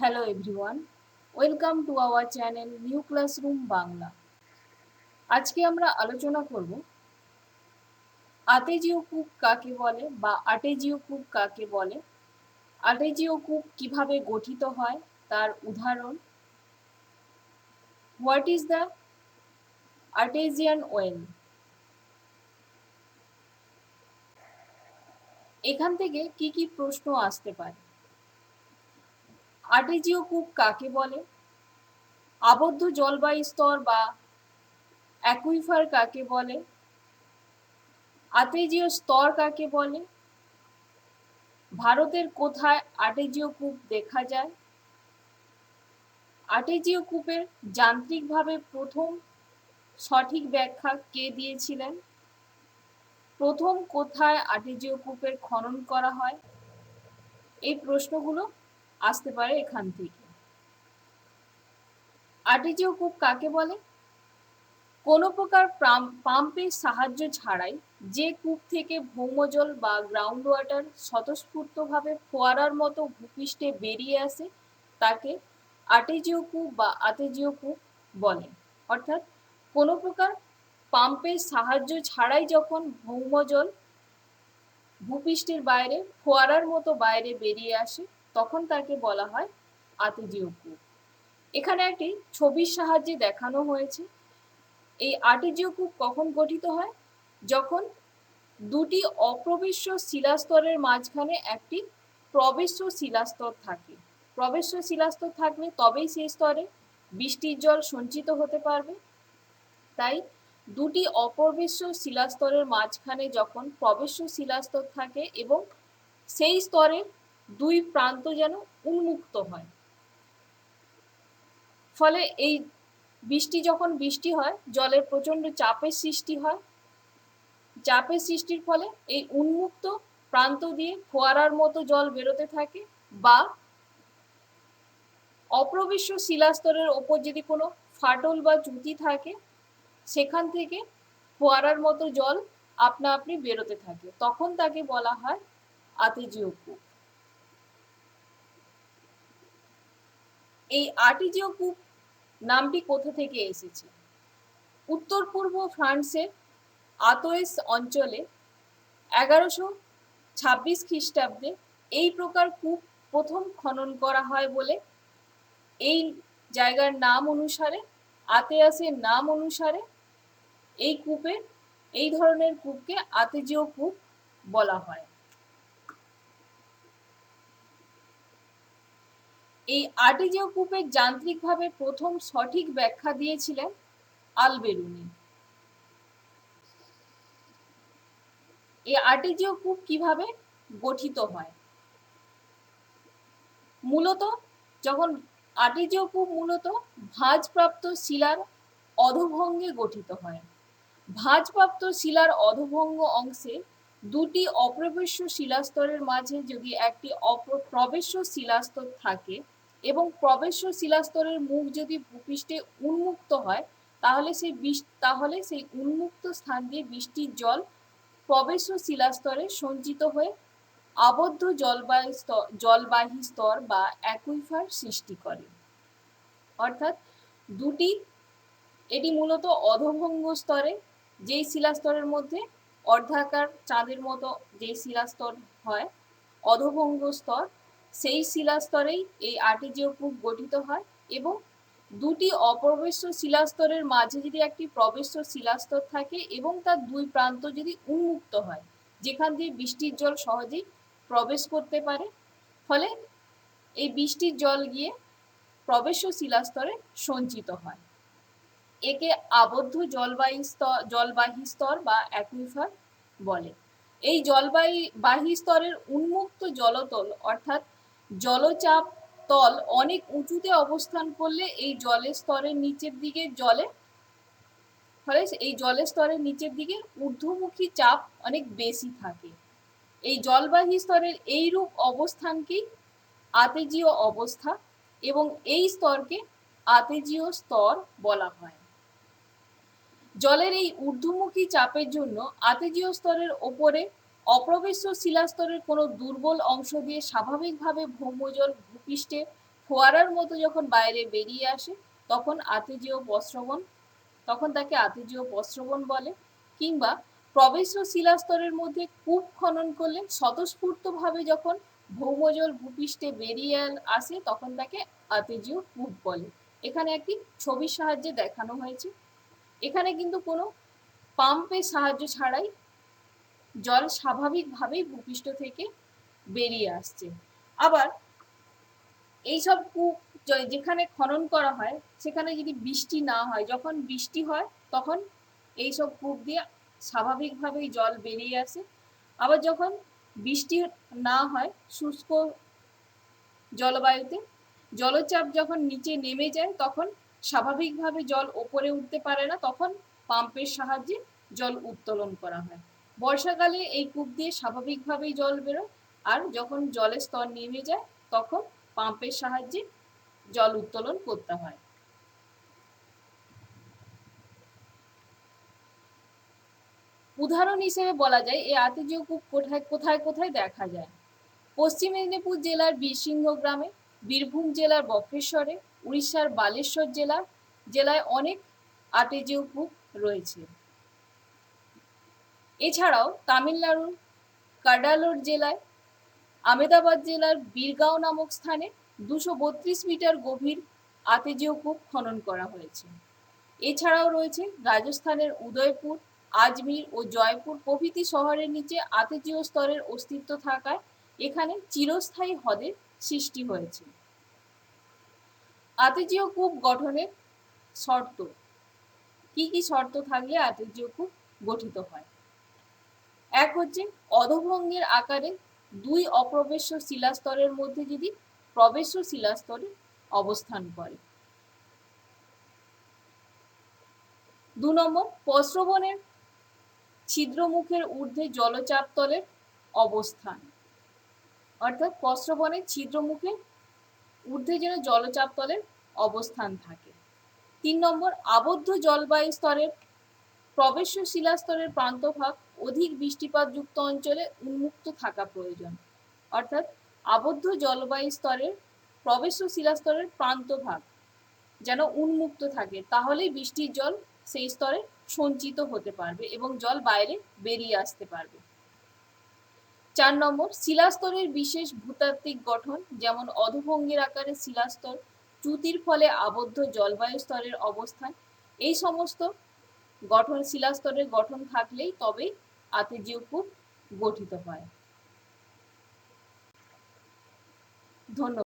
Hello everyone welcome to our channel new classroom Bangla আজকে আমরা আলোচনা করব আতেজিও কূপ কাকে বলে বা আটেজিও কূপ কাকে বলে? আটেজিও কূপ কীভাবে গঠিত হয়? তার উদাহরণ what is the artesian well? এখান থেকে কি কি প্রশ্ন আসতে পারে? আর্টেজিও কূপ কাকে বলে? আবদ্ধ জলবায়ু স্তর বা অ্যাকুইফার কাকে বলে? আর্টেজিও স্তর কাকে বলে? ভারতের কোথায় আর্টেজিও কূপ দেখা যায়? আর্টেজিও কূপের যান্ত্রিকভাবে প্রথম সঠিক ব্যাখ্যা কে দিয়েছিলেন? প্রথম কোথায় আর্টেজিও কূপের খনন করা হয়? এই প্রশ্নগুলো আসতে পারে এখান থেকে। আর্টেজিও কূপ কাকে বলে? কোনো প্রকার পাম্পের সাহায্য ছাড়াই যে কূপ থেকে ভৌমজল বা গ্রাউন্ড ওয়াটার স্বতঃস্ফূর্তভাবে ফোয়ারার মতো ভূপৃষ্ঠে বেরিয়ে আসে, তাকে আর্টেজিও কূপ বা আতেজিও কূপ বলে। অর্থাৎ কোনো প্রকার পাম্পের সাহায্য ছাড়াই যখন ভৌমজল ভূপৃষ্ঠের বাইরে, ফোয়ারার মতো বাইরে বেরিয়ে আসে তখন তাকে বলা হয় আতেজীয় কূপ এখানে একটি ছবির সাহায্যে দেখানো হয়েছে। এই আর্টেজীয় কূপ কখন গঠিত হয়? যখন দুটি অপ্রবেশ্য শিলাস্তরের মাঝখানে একটি প্রবেশ্য শিলাস্তর থাকে। প্রবেশ্য শিলাস্তর থাকলে তবেই সেই স্তরে বৃষ্টির জল সঞ্চিত হতে পারবে। তাই দুটি অপ্রবেশ্য শিলাস্তরের মাঝখানে যখন প্রবেশ্য শিলাস্তর থাকে এবং সেই স্তরের দুই প্রান্ত যেন উন্মুক্ত হয়। ফলে এই বৃষ্টি যখন বৃষ্টি হয়, জলের প্রচণ্ড চাপের সৃষ্টি হয়। চাপের সৃষ্টির ফলে এই উন্মুক্ত প্রান্ত দিয়ে ফোয়ারার মতো জল বেরোতে থাকে বা অপ্রবিশ্ব শিলাস্তরের ওপর যদি কোনো ফাটল বা চ্যুতি থাকে, সেখান থেকে ফোয়ারার মতো জল আপনা আপনি বেরোতে থাকে। তখন তাকে বলা হয় আতেজীয় এই আর্টিজিও কূপ নামটি কোথা থেকে এসেছে? উত্তর পূর্ব ফ্রান্সের আতোয়েস অঞ্চলে এগারোশো ছাব্বিশ খ্রিস্টাব্দে এই প্রকার কূপ প্রথম খনন করা হয় বলে এই জায়গার নাম অনুসারে, আতেয়াসের নাম অনুসারে এই কূপের এই ধরনের কূপকে আতেজীয় কূপ বলা হয়। এই আর্টিজিও কূপের যান্ত্রিকভাবে প্রথম সঠিক ব্যাখ্যা দিয়েছিলেন আলবেরুনি। এই আর্টিজিও কূপ কীভাবে গঠিত হয়? মূলত যখন আর্টিজিও কূপ মূলত ভাঁজপ্রাপ্ত শিলার অধভঙ্গে গঠিত হয়, ভাঁজপ্রাপ্ত শিলার অধভঙ্গ অংশে দুটি অপ্রবেশ্য শিলাস্তরের মাঝে যদি একটি অপ্রবেশ্য শিলাস্তর থাকে এবং প্রবেশ্য শিলাস্তরের মুখ যদি ভূপৃষ্ঠে উন্মুক্ত হয়, তাহলে সেই তাহলে সেই উন্মুক্ত স্থান দিয়ে বৃষ্টির জল প্রবেশ্য শিলাস্তরে সঞ্চিত হয়ে আবদ্ধ জলবায়ু স্তর জলবাহী স্তর বা অ্যাকুইফার সৃষ্টি করে। অর্থাৎ দুটি, এটি মূলত অধভঙ্গ স্তরে, যেই শিলাস্তরের মধ্যে অর্ধাকার চাঁদের মতো যেই শিলাস্তর হয়, অধভঙ্গ স্তর সেই শিলাস্তরেই এই আর্টিজিও কূপ গঠিত হয় এবং দুটি অপ্রবেশ্য শিলাস্তরের মাঝে যদি একটি প্রবেশ্য শিলাস্তর থাকে এবং তার দুই প্রান্ত যদি উন্মুক্ত হয়, যেখান দিয়ে বৃষ্টির জল সহজেই প্রবেশ করতে পারে, ফলে এই বৃষ্টির জল গিয়ে প্রবেশ্য শিলাস্তরে সঞ্চিত হয়। একে আবদ্ধ জলবায়ু স্তর জলবাহী স্তর বা অ্যাকুইফার বলে। এই জলবায়ু বাহী স্তরের উন্মুক্ত জলতল অর্থাৎ জলচাপ তল অনেক উঁচুতে অবস্থান করলে এই জলের স্তরের নিচের দিকে জলে, ফলে এই জলের স্তরের নিচের দিকে ঊর্ধ্বমুখী চাপ অনেক বেশি থাকে। এই জলবাহী স্তরের এইরূপ অবস্থানকেই আতেজীয় অবস্থা এবং এই স্তরকে আতেজীয় স্তর বলা হয়। জলের এই ঊর্ধ্বমুখী চাপের জন্য আতেজীয় স্তরের ওপরে অপ্রবেশ্য শিলাস্তরের কোনো দুর্বল অংশ দিয়ে স্বাভাবিকভাবে ভৌমজল ভূপৃষ্ঠে ফোয়ারার মতো যখন বাইরে বেরিয়ে আসে, তখন আতিজীয় প্রস্রবণ তখন তাকে আতেজীয় প্রস্রবণ বলে। কিংবা প্রবেশ্য শিলাস্তরের মধ্যে কূপ খনন করলে স্বতঃস্ফূর্তভাবে যখন ভৌমজল ভূপৃষ্ঠে বেরিয়ে আসে, তখন তাকে আতেজীয় কূপ বলে। এখানে একটি ছবির সাহায্যে দেখানো হয়েছে। এখানে কিন্তু কোনো পাম্পের সাহায্য ছাড়াই জল স্বাভাবিকভাবেই ভূপৃষ্ঠ থেকে বেরিয়ে আসছে। আবার এইসব কূপ যেখানে খনন করা হয়, সেখানে যদি বৃষ্টি না হয়, যখন বৃষ্টি হয়, তখন এইসব কূপ দিয়ে স্বাভাবিকভাবেই জল বেরিয়ে আসে। আবার যখন বৃষ্টি না হয়, শুষ্ক জলবায়ুতে জলচাপ যখন নিচে নেমে যায়, তখন স্বাভাবিকভাবে জল ওপরে উঠতে পারে না। তখন পাম্পের সাহায্যে জল উত্তোলন করা হয়। বর্ষাকালে এই কূপ দিয়ে স্বাভাবিকভাবেই জল বেরোয়। আর যখন জলের স্তর নেমে যায়, তখন পাম্পের সাহায্যে জল উত্তোলন করতে হয়। উদাহরণ হিসেবে বলা যায়, এই আতিজীয় কূপ কোথায় কোথায় কোথায় দেখা যায়? পশ্চিম মেদিনীপুর জেলার বীরসিংহ গ্রামে, বীরভূম জেলার বক্রেশ্বরে, উড়িষ্যার বালেশ্বর জেলা, জেলায় অনেক আতেজীয় কূপ রয়েছে। এছাড়াও তামিলনাড়ুর কাডালোর জেলায় আমেদাবাদ জেলার বীরগাঁও নামক স্থানে দুশো বত্রিশ মিটার গভীর আতেজীয় কূপ খনন করা হয়েছে। এছাড়াও রয়েছে রাজস্থানের উদয়পুর, আজমির ও জয়পুর প্রভৃতি শহরের নিচে আতেজীয় স্তরের অস্তিত্ব থাকায় এখানে চিরস্থায়ী হ্রদের সৃষ্টি হয়েছে। আতেজীয় কূপ গঠনের শর্ত, কি কি শর্ত থাকলে আতেজীয় কূপ গঠিত হয়? এক হচ্ছে অধভঙ্গের আকারে দুই অপ্রবেশ্য শিলাস্তরের মধ্যে যদি প্রবেশ্য শিলাস্তরে অবস্থান করে। দু নম্বর প্রস্রবণের ছিদ্রমুখের ঊর্ধ্বে জলচাপ তলের অবস্থান। অর্থাৎ প্রস্রবণের ছিদ্রমুখে ঊর্ধ্বে যেন জলচাপ তলের অবস্থান থাকে। তিন নম্বর, আবদ্ধ জলবায়ু স্তরের প্রবেশ্য শিলাস্তরের প্রান্তভাগ অধিক বৃষ্টিপাতযুক্ত অঞ্চলে উন্মুক্ত থাকা প্রয়োজন। অর্থাৎ আবদ্ধ জলবায়ু স্তরের প্রবেশ্য শিলাস্তরের প্রান্তভাগ যেন উন্মুক্ত থাকে, তাহলেই বৃষ্টির জল সেই স্তরে সঞ্চিত হতে পারবে এবং জল বাইরে বেরিয়ে আসতে পারবে। চার নম্বর শিলাস্তরের বিশেষ ভূতাত্ত্বিক গঠন যেমন অধভঙ্গের আকারে শিলাস্তর চ্যুতির ফলে আবদ্ধ জলবায়ু স্তরের অবস্থান, এই সমস্ত গঠন শিলাস্তরের গঠন থাকলেই তবেই আতেজীয় কূপ গঠিত হয়। ধন্যবাদ।